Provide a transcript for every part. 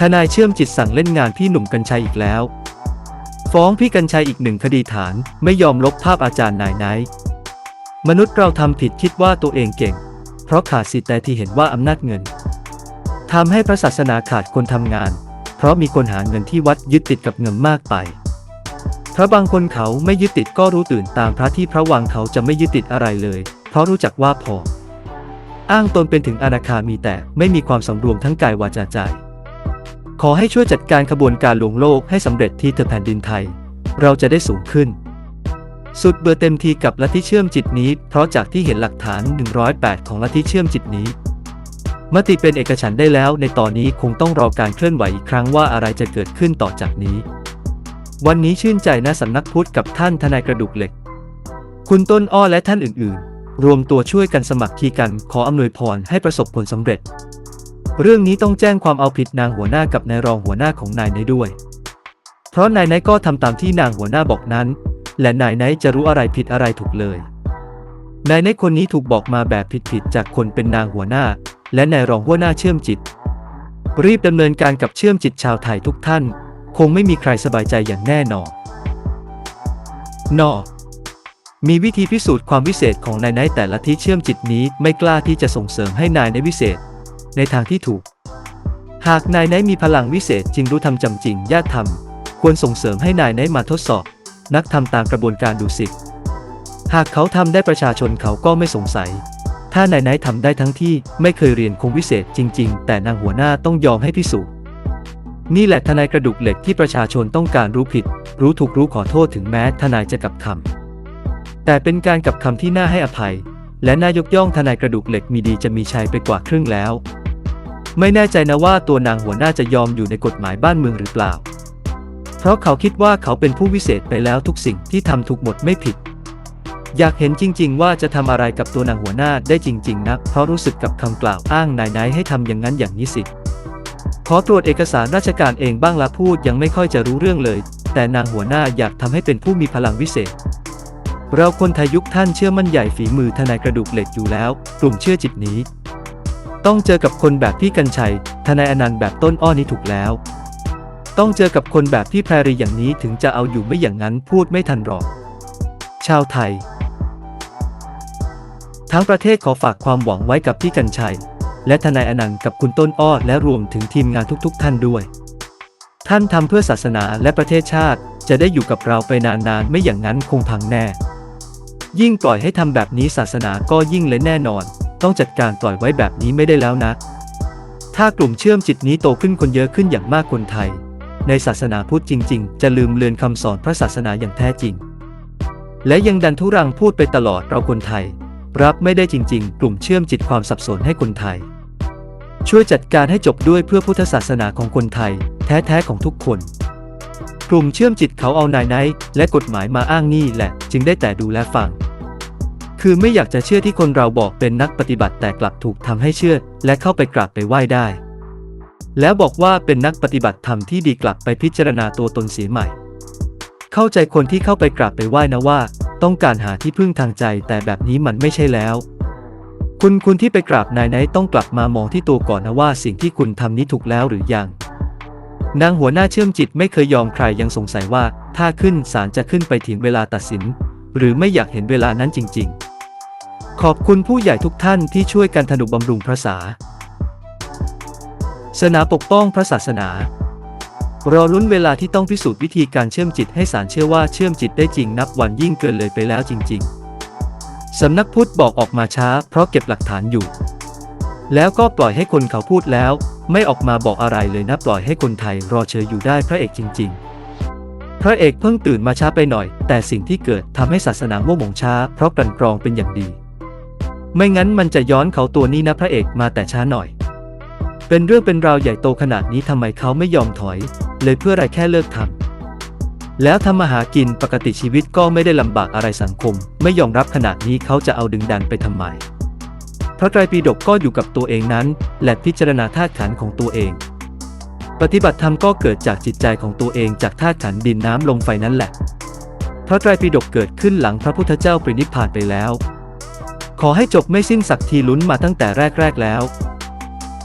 ทนายเชื่อมจิตสั่งเล่นงานพี่หนุ่มกัญชัยอีกแล้ว ฟ้องพี่กัญชัยอีกหนึ่งคดีฐานไม่ยอมลบภาพอาจารย์นายไนมนุษย์เราทำผิดคิดว่าตัวเองเก่ง เพราะขาดสิทธิ์แต่ที่เห็นว่าอำนาจเงินทำให้พระศาสนาขาดคนทำงาน เพราะมีคนหาเงินที่วัดยึดติดกับเงินมากไปพระบางคนเขาไม่ยึดติดก็รู้ตื่นตามพระที่พระวังเขาจะไม่ยึดติดอะไรเลย เพราะรู้จักว่าพอ อ้างตนเป็นถึงอนาคามีแต่ไม่มีความสำรวมทั้งกายวาจาใจ ขอให้ช่วยจัดการขบวนการลวงโลกให้สำเร็จที่เธอแผ่นดินไทย เราจะได้สูงขึ้น สุดเบอร์เต็มทีกับลัทธิเชื่อมจิตนี้ เพราะจากที่เห็นหลักฐาน 108 ของลัทธิเชื่อมจิตนี้ มติเป็นเอกฉันได้แล้วในตอนนี้คงต้องรอการเคลื่อนไหวอีกครั้งว่าอะไรจะเกิดขึ้นต่อจากนี้ วันนี้ชื่นใจนะสำนักพุทธกับท่านทนายกระดูกเหล็ก คุณต้นอ้อและท่านอื่น ๆ รวมตัวช่วยกันสมัครคีกันขออำนวยพรให้ประสบผลสำเร็จ เรื่องนี้ต้องแจ้งความเอาผิดนางหัวหน้ากับนายรองหัวหน้าของนายไนด้วย เพราะนายไนก็ทำตามที่นางหัวหน้าบอกนั้น และนายไนจะรู้อะไรผิดอะไรถูกเลย นายไนคนนี้ถูกบอกมาแบบผิดๆจากคนเป็นนางหัวหน้า และนายรองหัวหน้าเชื่อมจิต รีบดำเนินการกับเชื่อมจิตชาวไทยทุกท่าน คงไม่มีใครสบายใจอย่างแน่นอนนอมีวิธีพิสูจน์ความวิเศษของนายไนแต่ละที่เชื่อมจิตนี้ไม่กล้าที่จะส่งเสริมให้นายในวิเศษ ในทางที่ถูก หากนายไนท์มีพลังวิเศษจริงรู้ทำจำจริงญาติธรรม ควรส่งเสริมให้นายไนท์มาทดสอบ นักทำตามกระบวนการดูสิหากเขาทำได้ประชาชนเขาก็ไม่สงสัย ถ้านายไนท์ทำได้ทั้งที่ไม่เคยเรียนคงวิเศษจริง ๆ แต่นางหัวหน้าต้องยอมให้พิสูจน์นี่แหละทนายกระดูกเหล็กที่ประชาชนต้องการรู้ผิด รู้ถูกรู้ขอโทษถึงแม้ทนายจะกลับคำแต่เป็นการกลับคำที่น่าให้อภัย และน่ายกย่องทนายกระดูกเหล็กมีดีจะมีชัยไปกว่าครึ่งแล้ว ไม่แน่ใจนะว่าตัวนางหัวหน้าจะยอมอยู่ในกฎหมายบ้านเมืองหรือเปล่า เพราะเขาคิดว่าเขาเป็นผู้วิเศษไปแล้วทุกสิ่งที่ทำถูกหมดไม่ผิด อยากเห็นจริง ๆ ว่าจะทำอะไรกับตัวนางหัวหน้าได้จริง ๆนะเพราะรู้สึกกับคำกล่าวอ้างนายนท์ให้ทำอย่างนั้นอย่างนี้สิขอตรวจเอกสารราชการเองบ้างละพูดยังไม่ค่อยจะรู้เรื่องเลย แต่นางหัวหน้าอยากทำให้เป็นผู้มีพลังวิเศษเราคนไทยยุคท่านเชื่อมั่นใหญ่ฝีมือทนายกระดูกเหล็กอยู่แล้ว กลุ่มเชื่อจิตนี้ ต้องเจอกับคนแบบพี่กัญชัย ทนายอนันต์แบบต้นอ้อนี้ถูกแล้ว ต้องเจอกับคนแบบพี่แพรรีอย่างนี้ถึงจะเอาอยู่ไม่อย่างนั้นพูดไม่ทันหรอก ชาวไทย ทั้งประเทศขอฝากความหวังไว้กับพี่กัญชัย และทนายอนันต์กับคุณต้นอ้อและรวมถึงทีมงานทุก ๆ ท่านด้วย ท่านทำเพื่อศาสนาและประเทศชาติ จะได้อยู่กับเราไปนานๆไม่อย่างนั้นคงพังแน่ ยิ่งปล่อยให้ทำแบบนี้ศาสนาก็ยิ่งเลยแน่นอน ต้องจัดการปล่อยไว้แบบนี้ไม่ได้แล้วนะ ถ้ากลุ่มเชื่อมจิตนี้โตขึ้นคนเยอะขึ้นอย่างมากคนไทย ในศาสนาพุทธจริง ๆ จะลืมเลือนคำสอนพระศาสนาอย่างแท้จริง และยังดันทุรังพูดไปตลอดเราคนไทย รับไม่ได้จริง ๆ กลุ่มเชื่อมจิตความสับสนให้คนไทย ช่วยจัดการให้จบด้วยเพื่อพุทธศาสนาของคนไทย แท้ๆของทุกคนกลุ่มเชื่อมจิตเขาเอานายไนและกฎหมายมาอ้างนี่แหละ จึงได้แต่ดูและฟัง คือไม่อยากจะเชื่อที่คนเราบอกเป็นนักปฏิบัติแต่กลับถูกทำให้เชื่อ และเข้าไปกราบไปไหว้ได้ แล้วบอกว่าเป็นนักปฏิบัติธรรมที่ดีกลับไปพิจารณาตัวตนเสียใหม่ เข้าใจคนที่เข้าไปกราบไปไหว้นะว่า ต้องการหาที่พึ่งทางใจแต่แบบนี้มันไม่ใช่แล้ว คุณคุณที่ไปกราบนายไหนต้องกลับมามองที่ตัวก่อนนะว่าสิ่งที่คุณทำนี้ถูกแล้วหรือยังนางหัวหน้าเชื่อมจิตไม่เคยยอมใครยังสงสัยว่า ถ้าขึ้นศาลจะขึ้นไปถึงเวลาตัดสิน หรือไม่อยากเห็นเวลานั้นจริง ๆ ขอบคุณผู้ใหญ่ทุกท่านที่ช่วยกันทนุบำรุงพระษาสนาปกป้องพระศาสนา รอลุ้นเวลาที่ต้องพิสูจน์วิธีการเชื่อมจิตให้ศาลเชื่อว่าเชื่อมจิตได้จริงนับวันยิ่งเกินเลยไปแล้วจริง ๆ สำนักพุทธบอกออกมาช้า เพราะเก็บหลักฐานอยู่ แล้วก็ปล่อยให้คนเขาพูดแล้ว ไม่ออกมาบอกอะไรเลยนะปล่อยให้คนไทยรอเชยอยู่ได้พระเอกจริง ๆ พระเอกเพิ่งตื่นมาช้าไปหน่อย แต่สิ่งที่เกิดทำให้ศาสนาโง่หมงช้า เพราะกลั่นกรองเป็นอย่างดี ไม่งั้นมันจะย้อนเขาตัวนี้นะพระเอกมาแต่ช้าหน่อย เป็นเรื่องเป็นราวใหญ่โตขนาดนี้ทำไมเขาไม่ยอมถอย เลยเพื่ออะไรแค่เลิกทำแล้วทำมาหากินปกติชีวิตก็ไม่ได้ลำบากอะไรสังคม ไม่ยอมรับขนาดนี้เขาจะเอาดึงดันไปทำไมพระไตรปิฎกก็อยู่กับตัวเองนั้น และพิจารณาธาตุขันของตัวเอง ปฏิบัติธรรมก็เกิดจากจิตใจของตัวเองจากธาตุขันดินน้ำลมไฟนั่นแหละ พระไตรปิฎกเกิดขึ้นหลังพระพุทธเจ้าปรินิพพานไปแล้ว ขอให้จบไม่สิ้นสักทีลุ้นมาตั้งแต่แรก ๆ แล้ว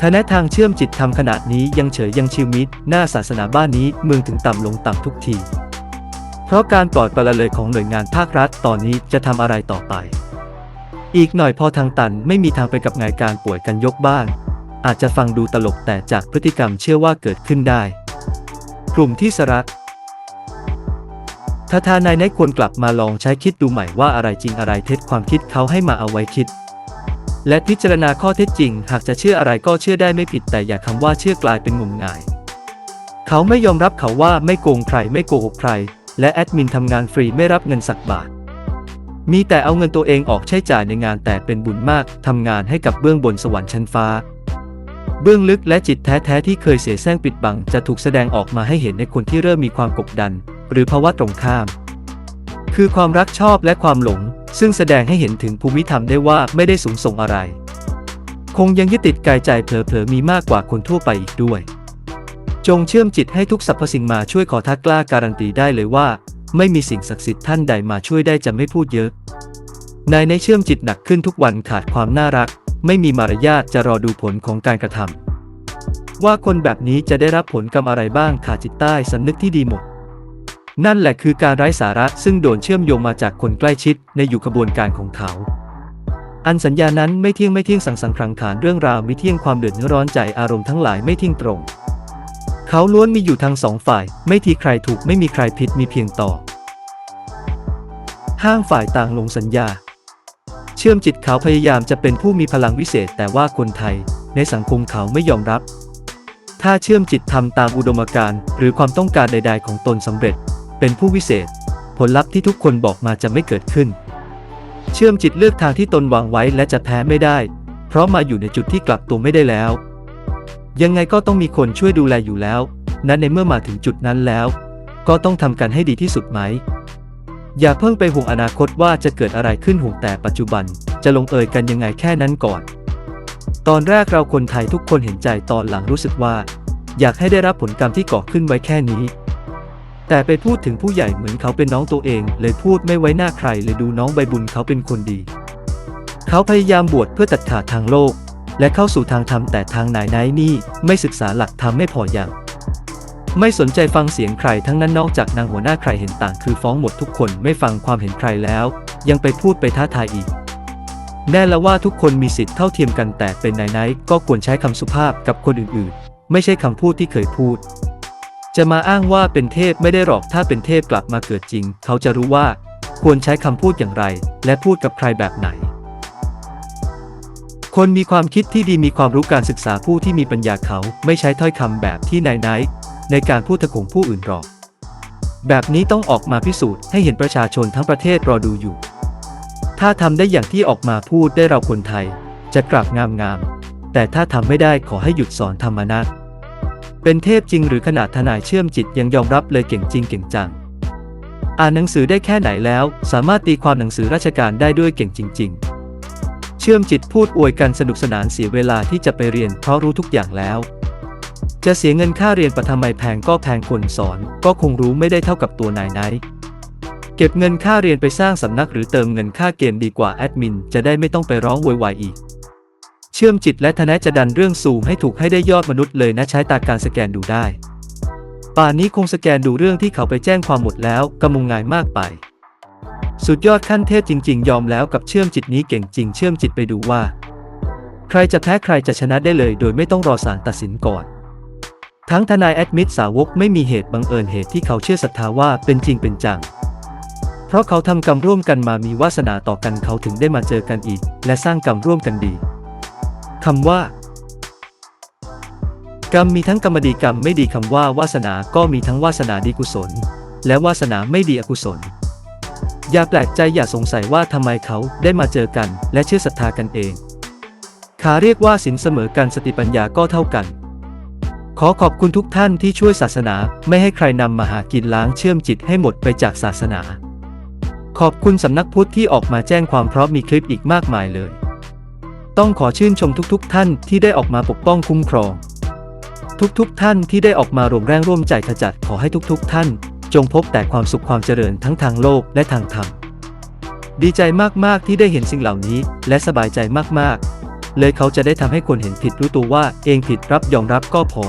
ทนะทางเชื่อมจิตทำขนาดนี้ยังเฉยยังชิวมิดหน้าศาสนาบ้านนี้เมืองถึงต่ำลงต่ำทุกที เพราะการปล่อยปละเลยของหน่วยงานภาครัฐตอนนี้จะทำอะไรต่อไป อีกหน่อยพอทางตันไม่มีทางไปกับไงการป่วยกันยกบ้าน อาจจะฟังดูตลกแต่จากพฤติกรรมเชื่อว่าเกิดขึ้นได้ กลุ่มที่สรัก ถ้าทานายนายควรกลับมาลองใช้คิดดูใหม่ว่าอะไรจริงอะไรเท็จความคิดเขาให้มาเอาไว้คิด และพิจารณาข้อเท็จจริง หากจะเชื่ออะไรก็เชื่อได้ไม่ผิดแต่อย่าคำว่าเชื่อกลายเป็นงมงาย เขาไม่ยอมรับเขาว่าไม่โกงใครไม่โกหกใคร และแอดมินทำงานฟรีไม่รับเงินสักบาท มีแต่เอาเงินตัวเองออกใช้จ่ายในงานแต่เป็นบุญมากทำงานให้กับเบื้องบนสวรรค์ชั้นฟ้า เบื้องลึกและจิตแท้ๆที่เคยเสียแซงปิดบังจะถูกแสดงออกมาให้เห็นในคนที่เริ่มมีความกดดัน หรือภาวะตรงข้าม คือความรักชอบและความหลง ซึ่งแสดงให้เห็นถึงภูมิธรรมได้ว่าไม่ได้สูงส่งอะไร คงยังยึดติดกายใจเผลอๆมีมากกว่าคนทั่วไปอีกด้วย จงเชื่อมจิตให้ทุกสรรพสิ่งมาช่วยขอทักกล้าการันตีได้เลยว่า ไม่มีสิ่งศักดิ์สิทธิ์ท่านใดมาช่วยได้จะไม่พูดเยอะนายในเชื่อมจิตหนักขึ้นทุกวันขาดความน่ารัก ไม่มีมารยาทจะรอดูผลของการกระทำว่าคนแบบนี้จะได้รับผลกรรมอะไรบ้างขาดจิตใต้สำนึกที่ดีหมด นั่นแหละคือการไร้สาระซึ่งโดนเชื่อมโยงมาจากคนใกล้ชิดในอยู่กระบวนการของเขา อันสัญญานั้นไม่เที่ยงไม่เที่ยงสังสังครังขานเรื่องราวไม่เที่ยงความเดือดร้อนใจอารมณ์ทั้งหลายไม่เที่ยงตรง เขาล้วนมีอยู่ทั้งสองฝ่าย ไม่ทีใครถูกไม่มีใครผิดมีเพียงต่อ ห้างฝ่ายต่างลงสัญญา เชื่อมจิตเขาพยายามจะเป็นผู้มีพลังวิเศษ แต่ว่าคนไทย ในสังคมเขาไม่ยอมรับ ถ้าเชื่อมจิตทำตามอุดมการณ์หรือความต้องการใด ๆ ของตนสำเร็จ เป็นผู้วิเศษ ผลลัพธ์ที่ทุกคนบอกมาจะไม่เกิดขึ้น เชื่อมจิตเลือกทางที่ตนวางไว้และจะแพ้ไม่ได้ เพราะมาอยู่ในจุดที่กลับตัวไม่ได้แล้ว ยังไงก็ต้องมีคนช่วยดูแลอยู่แล้ว นั้นในเมื่อมาถึงจุดนั้นแล้ว ก็ต้องทำกันให้ดีที่สุดไหม อย่าเพิ่งไปห่วงอนาคตว่าจะเกิดอะไรขึ้นห่วงแต่ปัจจุบัน จะลงเอยกันยังไงแค่นั้นก่อน ตอนแรกเราคนไทยทุกคนเห็นใจตอนหลังรู้สึกว่า อยากให้ได้รับผลกรรมที่ก่อขึ้นไว้แค่นี้ แต่ไปพูดถึงผู้ใหญ่เหมือนเขาเป็นน้องตัวเอง เลยพูดไม่ไว้หน้าใครเลยดูน้องใบบุญเขาเป็นคนดี เขาพยายามบวชเพื่อตัดขาดทางโลก และเข้าสู่ทางธรรมแต่ทางนายนายนี่ไม่ศึกษาหลักธรรมไม่พออย่าง ไม่สนใจฟังเสียงใครทั้งนั้นนอกจากนางหัวหน้าใครเห็นต่าง คือฟ้องหมดทุกคนไม่ฟังความเห็นใครแล้ว ยังไปพูดไปท้าทายอีกแน่ละว่าทุกคนมีสิทธิ์เท่าเทียมกันแต่เป็นนายนายก็ควรใช้คำสุภาพกับคนอื่นๆ ไม่ใช่คำพูดที่เคยพูด จะมาอ้างว่าเป็นเทพไม่ได้หรอกถ้าเป็นเทพกลับมาเกิดจริง เขาจะรู้ว่า ควรใช้คำพูดอย่างไร และพูดกับใครแบบไหน คนมีความคิดที่ดีมีความรู้การศึกษาผู้ที่มีปัญญาเขาไม่ใช้ถ้อยคำแบบที่นายนในการพูดตะขงผู้อื่นหรอก แบบนี้ต้องออกมาพิสูจน์ให้เห็นประชาชนทั้งประเทศรอดูอยู่ ถ้าทำได้อย่างที่ออกมาพูดได้เราคนไทย จะกลับงามงามๆแต่ถ้าทำไม่ได้ขอให้หยุดสอนธรรมนะ เป็นเทพจริงหรือขนาดทนายเชื่อมจิตยังยอมรับเลยเก่งจริงเก่งจัง อ่านหนังสือได้แค่ไหนแล้ว สามารถตีความหนังสือราชการได้ด้วยเก่งจริง ๆ เชื่อมจิตพูดอวยกันสนุกสนานเสียเวลาที่จะไปเรียนเพราะรู้ทุกอย่างแล้ว จะเสียเงินค่าเรียนปฐมไมแพงก็แพงคนสอน ก็คงรู้ไม่ได้เท่ากับตัวนายไหนเก็บเงินค่าเรียนไปสร้างสำนักหรือเติมเงินค่าเกมดีกว่าแอดมินจะได้ไม่ต้องไปร้องโวยวายอีก ชื่อมจิตและทนายจะดันเรื่องสูงให้ถูกให้ได้ยอดมนุษย์เลยนะใช้ตาการสแกนดูได้ ป่านนี้คงสแกนดูเรื่องที่เขาไปแจ้งความหมดแล้วกำมุงงายมากไป สุดยอดขั้นเทพจริง ๆ ยอมแล้วกับเชื่อมจิตนี้เก่งจริง เชื่อมจิตไปดูว่า ใครจะแพ้ใครจะชนะได้เลย โดยไม่ต้องรอศาลตัดสินก่อน ทั้งทนายแอดมิดสาวกไม่มีเหตุบังเอิญเหตุที่เขาเชื่อศรัทธาว่าเป็นจริงเป็นจังเพราะเขาทำกรรมร่วมกันมามีวาสนาต่อกันเขาถึงได้มาเจอกันอีก และสร้างกรรมร่วมกันดี คำว่า กรรมมีทั้งกรรมดีกรรมไม่ดีคำว่าวาสนาก็มีทั้งวาสนาดีกุศล และวาสนาไม่ดีอกุศล อย่าแปลกใจอย่าสงสัยว่าทำไมเขาได้มาเจอกัน และเชื่อศรัทธากันเองขาเรียกว่าสินเสมอกันสติปัญญาก็เท่ากัน ขอขอบคุณทุกท่านที่ช่วยศาสนาไม่ให้ใครนำมาหากินล้างเชื่อมจิตให้หมดไปจากศาสนา ขอบคุณสำนักพุทธที่ออกมาแจ้งความเพราะมีคลิปอีกมากมายเลย ต้องขอชื่นชมทุกๆทท่านที่ได้ออกมาปกป้องคุ้มครอง ทุกๆทท่านที่ได้ออกมารวมแรงร่วมใจขจัดขอให้ทุกๆทท่าน จงพบแต่ความสุขความเจริญทั้งทางโลกและทางธรรมดีใจมากๆที่ได้เห็นสิ่งเหล่านี้ และสบายใจมากๆ เลยเขาจะได้ทำให้คนเห็นผิดรู้ตัวว่าเองผิดรับยอมรับก็พอ